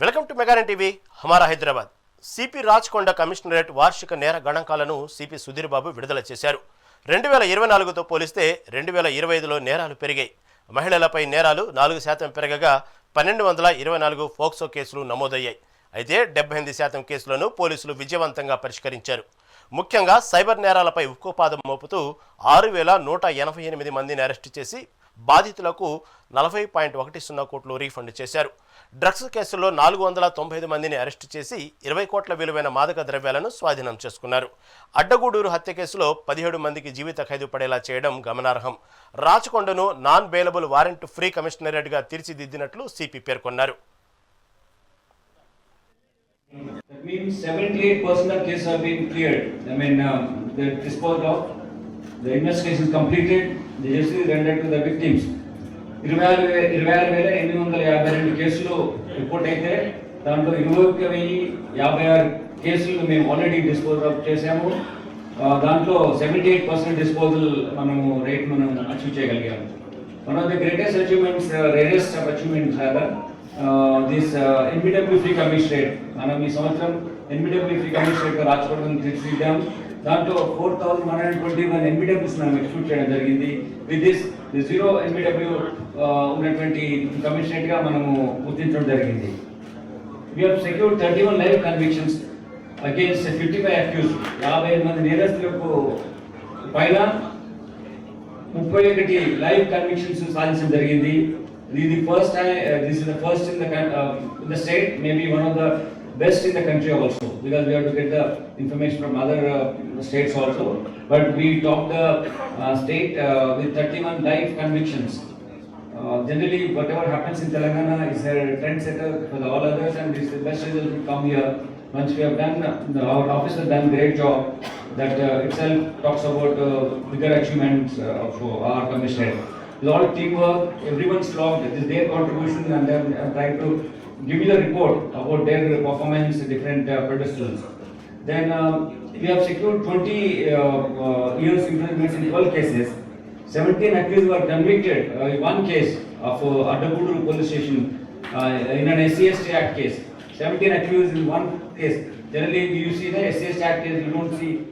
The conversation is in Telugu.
Welcome to మెగారన్ TV Hamara Hyderabad. CP Rachakonda commissionerate వార్షిక నేర గణాంకాలను సిపి సుధీర్ బాబు విడుదల చేశారు. రెండు వేల ఇరవై నాలుగుతో పోలిస్తే రెండు వేల ఇరవై ఐదులో నేరాలు పెరిగాయి. మహిళలపై నేరాలు నాలుగు శాతం పెరగగా పన్నెండు వందల ఇరవై నాలుగు ఫోక్సో కేసులు నమోదయ్యాయి. అయితే డెబ్బై ఎనిమిది శాతం కేసులను పోలీసులు విజయవంతంగా పరిష్కరించారు. ముఖ్యంగా సైబర్ నేరాలపై ఉక్కుపాదం మోపుతూ ఆరు వేల నూట ఎనభై ఎనిమిది మందిని అరెస్టు చేసి బాధితులకు నలభై పాయింట్ ఒకటి సున్నా కోట్లు రీఫండ్ చేశారు. డ్రగ్స్ కేసుల్లో నాలుగు వందల తొంభై ఐదు మందిని అరెస్టు చేసి ఇరవై కోట్ల విలువైన మాదక ద్రవ్యాలను స్వాధీనం చేసుకున్నారు. అడ్డగూడూరు హత్య కేసులో పదిహేడు మందికి జీవిత ఖైదు పడేలా చేయడం గమనార్హం. రాచకొండను నాన్ బెయిలబుల్ వారెంట్ ఫ్రీ కమిషనరేట్గా తీర్చిదిద్దినట్లు సిపి పేర్కొన్నారు. That means seventy-eight percent of cases have been cleared. I mean, uh, um, they're disposed of, the investigation is completed, the justice is rendered to the victims. ఇరవై ఆరు ఇరవై ఆరు వేల ఎనిమిది వందల యాభై రెండు కేసులు రిపోర్ట్ అయితే దాంట్లో ఇరవై ఒక్క వెయ్యి యాభై ఆరు కేసులు మేము ఆల్రెడీ డిస్పోజ్ ఆఫ్ చేసాము దాంట్లో సెవెంటీ ఎయిట్ పర్సెంట్ డిస్పోజల్ మనము రేట్ మనం achieve చేయగలిగాము. One of the greatest achievements rarest of achievements rather this NBW free commissionerate మనం ఈ సంవత్సరం ఎన్బిడబ్ల్యూ ఫ్రీ కమిషనరేట్ రాసుకోవడం తీర్చిదిద్దాం. దాంట్లో four thousand one hundred twenty one NBWs మనం ఎక్స్క్లూడ్ చేయడం జరిగింది. విత్ దిస్ జీరో ఎన్బిడబ్ల్యూ ఉన్నటువంటి కమిషనరేట్గా మనము గుర్తించడం జరిగింది. We have secured 31 live convictions against 55 accused. యాభై ఐదు మంది నేరస్తులకు పైన ముప్పై ఒకటి లైవ్ కన్విక్షన్స్ సాధించడం జరిగింది. ఇది first this is the first in the in the state maybe one of the best in the country also because we have to get the information from other states also but we top the state with thirty one live convictions Uh, generally, whatever happens in Telangana is a trendsetter for the all others, and this the best result will come here. Once we have done, uh, our office has done great job. That uh, itself talks about uh, bigger achievements uh, of uh, our commissioner. It's all teamwork. Everyone's logged. It is their contribution, and then I'm trying to give you the report about their performance, in different uh, pedestals. Then um, we have secured 20 uh, uh, years imprisonment in 12 cases. 17 accused were convicted uh, in one case of uh, Addagudu police station uh, in an SCST Act case. 17 accused in one case. Generally, you see the SCST Act case, you don't see.